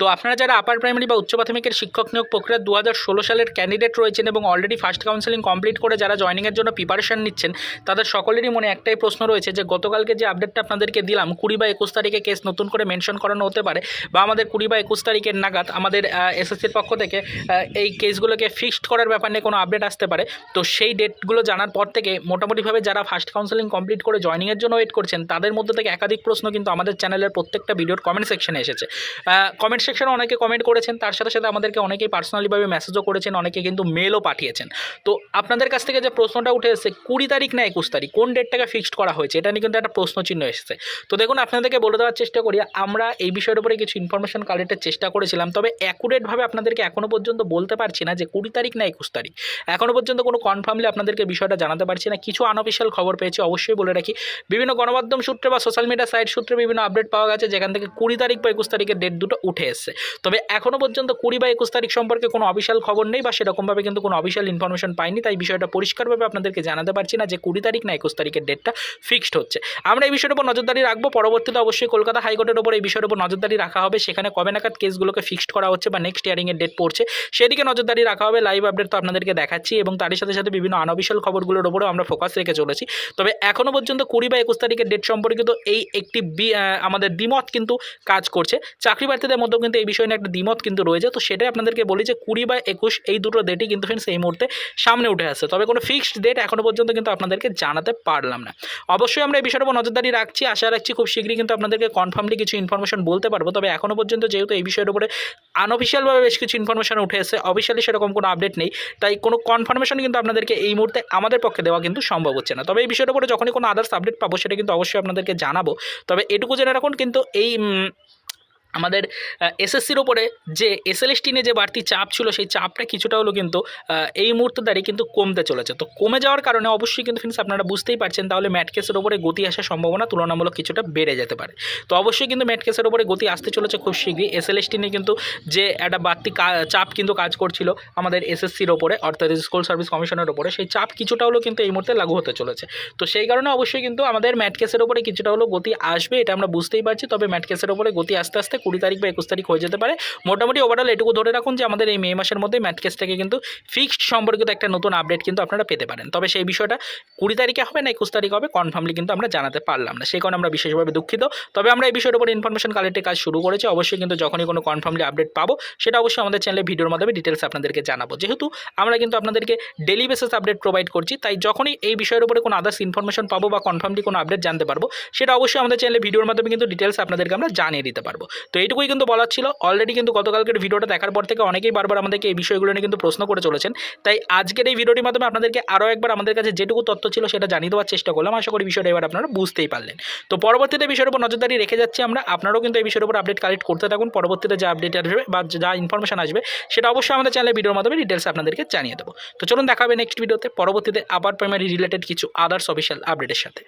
তো আপনারা যারা আপার প্রাইমারি বা উচ্চ প্রাথমিকের শিক্ষক নিয়োগ প্রক্রিয়া দু হাজার ষোলো সালের ক্যান্ডিডেট রয়েছেন এবং অলরেডি ফার্স্ট কাউন্সেলিং কমপ্লিট করে যারা জয়েনিংয়ের জন্য প্রিপারেশন নিচ্ছেন, তাদের সকলেরই মনে একটাই প্রশ্ন রয়েছে যে, গতকালকে যে আপডেটটা আপনাদেরকে দিলাম, কুড়ি বা একুশ তারিখে কেস নতুন করে মেনশন করানো হতে পারে বা আমাদের কুড়ি বা একুশ তারিখের নাগাদ আমাদের এসএসসির পক্ষ থেকে এই কেসগুলোকে ফিক্সড করার ব্যাপার নিয়ে কোনো আপডেট আসতে পারে। তো সেই ডেটগুলো জানার পর থেকে মোটামুটিভাবে যারা ফার্স্ট কাউন্সেলিং কমপ্লিট করে জয়েনিংয়ের জন্য ওয়েট করছেন, তাদের মধ্যে থেকে একাধিক প্রশ্ন কিন্তু আমাদের চ্যানেলের প্রত্যেকটা ভিডিওর কমেন্ট সেকশনে এসেছে। কমেন্ট সেকশনে অনেকে কমেন্ট করেছেন, তার সাথে সাথে আমাদেরকে অনেকেই পার্সোনালিভাবে মেসেজও করেছেন, অনেকে কিন্তু মেলও পাঠিয়েছেন। তো আপনাদের কাছ থেকে যে প্রশ্নটা উঠে এসেছে, কুড়ি তারিখ না একুশ তারিখ, কোন ডেটটাকে ফিক্সড করা হয়েছে, এটা নিয়ে কিন্তু একটা প্রশ্ন চিহ্ন এসেছে। তো দেখুন, আপনাদেরকে বলে দেওয়ার চেষ্টা করি, আমরা এই বিষয়ের উপরে কিছু ইনফরমেশন কালেক্টের চেষ্টা করেছিলাম, তবে অ্যাকুরেটভাবে আপনাদেরকে এখনও পর্যন্ত বলতে পারছি না যে কুড়ি তারিখ না একুশ তারিখ। এখনও পর্যন্ত কোনো কনফার্মলি আপনাদেরকে বিষয়টা জানাতে পারছি না। কিছু আনঅফিসিয়াল খবর পেয়েছি, অবশ্যই বলে রাখি। বিভিন্ন গণমাধ্যম সূত্রে বা সোশ্যাল মিডিয়া সাইট সূত্রে বিভিন্ন আপডেট পাওয়া গেছে, যেখান থেকে কুড়ি তারিখ বা একুশ তারিখের ডেট দুটো উঠে এসছে। তবে এখনও পর্যন্ত কুড়ি বা একুশ তারিখ সম্পর্কে কোনো অফিসিয়াল খবর নেই বা সেরকমভাবে কিন্তু কোনো অফিসিয়াল ইনফরমেশন পাইনি, তাই বিষয়টা পরিষ্কারভাবে আপনাদেরকে জানাতে পারছি না যে কুড়ি তারিখ না একুশ তারিখের ডেটটা ফিক্সড হচ্ছে। আমরা এই বিষয়ের উপর নজরদারি রাখব। পরবর্তীতে অবশ্যই কলকাতা হাইকোর্টের উপর এই বিষয়ের উপর নজরদারি রাখা হবে। সেখানে কবে নাগাদ কেসগুলোকে ফিক্সড করা হচ্ছে বা নেক্সট ইয়ারিংয়ের ডেট পড়ছে, সেদিকে নজরদারি রাখা হবে। লাইভ আপডেট তো আপনাদেরকে দেখাচ্ছি এবং তারই সাথে সাথে বিভিন্ন আনঅফিসিয়াল খবরগুলোর উপরেও আমরা ফোকাস রেখে চলেছি। তবে এখনও পর্যন্ত কুড়ি বা একুশ তারিখের ডেট সম্পর্কিত এই একটি আমাদের দ্বিমত কিন্তু কাজ করছে। চাকরি প্রার্থীদের মধ্যেও কিন্তু এই বিষয় নিয়ে একটা দ্বিমত কিন্তু রয়েছে। তো সেটাই আপনাদেরকে বলি যে কুড়ি বা একুশ এই দুটো ডেটই কিন্তু ফ্রেন্ডস এই মুহূর্তে সামনে উঠে আসছে। তবে কোনো ফিক্সড ডেট এখনও পর্যন্ত কিন্তু আপনাদেরকে জানাতে পারলাম না। অবশ্যই আমরা এই বিষয়ের উপর নজরদারি রাখছি। আশা রাখছি খুব শীঘ্রই কিন্তু আপনাদেরকে কনফার্মলি কিছু ইনফরমেশন বলতে পারব। তবে এখনও পর্যন্ত যেহেতু এই বিষয়ের উপরে আনঅফিসিয়ালভাবে বেশ কিছু ইনফরমেশন উঠে এসেছে অফিসিয়ালি সেরকম কোনো আপডেট নেই। তাই কোনো কনফার্মেশন কিন্তু আপনাদেরকে এই মুহূর্তে আমাদের পক্ষে দেওয়া কিন্তু সম্ভব হচ্ছে না। তবে এই বিষয়ের উপরে যখনই কোনো আদার্স আপডেট পাবো, সেটা কিন্তু অবশ্যই আপনাদেরকে জানাব। তবে এটুকু জেনে রাখুন, কিন্তু এই আমাদের এসএসসির ওপরে যে এসএলএসটি নিয়ে যে বাড়তি চাপ ছিল, সেই চাপটা কিছুটা হলো কিন্তু এই মুহূর্তে দাঁড়িয়ে কিন্তু কমতে চলেছে। তো কমে যাওয়ার কারণে অবশ্যই কিন্তু ফ্রেন্ডস আপনারা বুঝতেই পারছেন, তাহলে ম্যাট কেসের ওপরে গতি আসার সম্ভাবনা তুলনামূলক কিছুটা বেড়ে যেতে পারে। তো অবশ্যই কিন্তু ম্যাট কেসের ওপরে গতি আসতে চলেছে খুব শীঘ্রই। এসএলএসটি নিয়ে কিন্তু যে একটা বাড়তি চাপ কিন্তু কাজ করছিল আমাদের এসএসসির ওপরে, অর্থাৎ স্কুল সার্ভিস কমিশনের ওপরে, সেই চাপ কিছুটা হলো কিন্তু এই মুহূর্তে লাগু হতে চলেছে। তো সেই কারণে অবশ্যই কিন্তু আমাদের ম্যাট কেসের ওপরে কিছুটা হলো গতি আসবে, এটা আমরা বুঝতেই পারছি। তবে ম্যাট কেসের ওপরে গতি আস্তে আস্তে কুড়ি তারিখ বা একুশ তারিখ হয়ে যেতে পারে। মোটামুটি ওভারঅল এটুকু ধরে রাখুন যে আমাদের এই মে মাসের মধ্যে ম্যাট কেসটাকে কিন্তু ফিক্সড সম্পর্কিত একটা নতুন আপডেট কিন্তু আপনারা পেতে পারেন। তবে সেই বিষয়টা কুড়ি তারিখে হবে না একুশ তারিখ হবে কনফার্মলি কিন্তু আমরা জানাতে পারলাম না। সেই কারণে আমরা বিশেষভাবে দুঃখিত। তবে আমরা এই বিষয়ের উপর ইনফরমেশন কালেক্টের কাজ শুরু করেছি। অবশ্যই কিন্তু যখনই কোনো কনফার্মলি আপডেট পাবো, সেটা অবশ্যই আমাদের চ্যানেলে ভিডিওর মাধ্যমে ডিটেলস আপনাদেরকে জানাব। যেহেতু আমরা কিন্তু আপনাদেরকে ডেলি বেসিস আপডেট প্রোভাইড করছি, তাই যখনই এই বিষয়ের উপরে কোনো আদার্স ইনফরমেশন পাবো বা কনফার্মলি কোনো আপডেট জানতে পারব, সেটা অবশ্যই আমাদের চ্যানেলে ভিডিওর মাধ্যমে কিন্তু ডিটেলস আপনাদেরকে আমরা জানিয়ে দিতে পারব। তো এইটুকুই কিন্তু বলার ছিল। অলরেডি কিন্তু গতকালকের ভিডিওটা দেখার পর থেকে অনেকেই বারবার আমাদেরকে এই বিষয়গুলো নিয়ে কিন্তু প্রশ্ন করে চলেছেন। তাই আজকের এই ভিডিওটির মাধ্যমে আপনাদেরকে আরও একবার আমাদের কাছে যেটুকু তথ্য ছিল সেটা জানিয়ে দেওয়ার চেষ্টা করলাম। আশা করি বিষয়টা এবার আপনারা বুঝতেই পারলেন। তো পরবর্তীতে বিষয়ের উপর নজরদারি রেখে যাচ্ছি আমরা। আপনারাও কিন্তু এই বিষয়ের উপর আপডেট কালেক্ট করতে থাকুন। পরবর্তীতে যা আপডেট আসবে বা যা ইনফরমেশন আসবে সেটা অবশ্যই আমাদের চ্যানেলে ভিডিওর মাধ্যমে ডিটেলস আপনাদেরকে জানিয়ে দেবো। তো চলুন দেখা হবে নেক্সট ভিডিওতে পরবর্তীতে আবার প্রাইমারি রিলেটেড কিছু আদার্স অফিসিয়াল আপডেটের সাথে।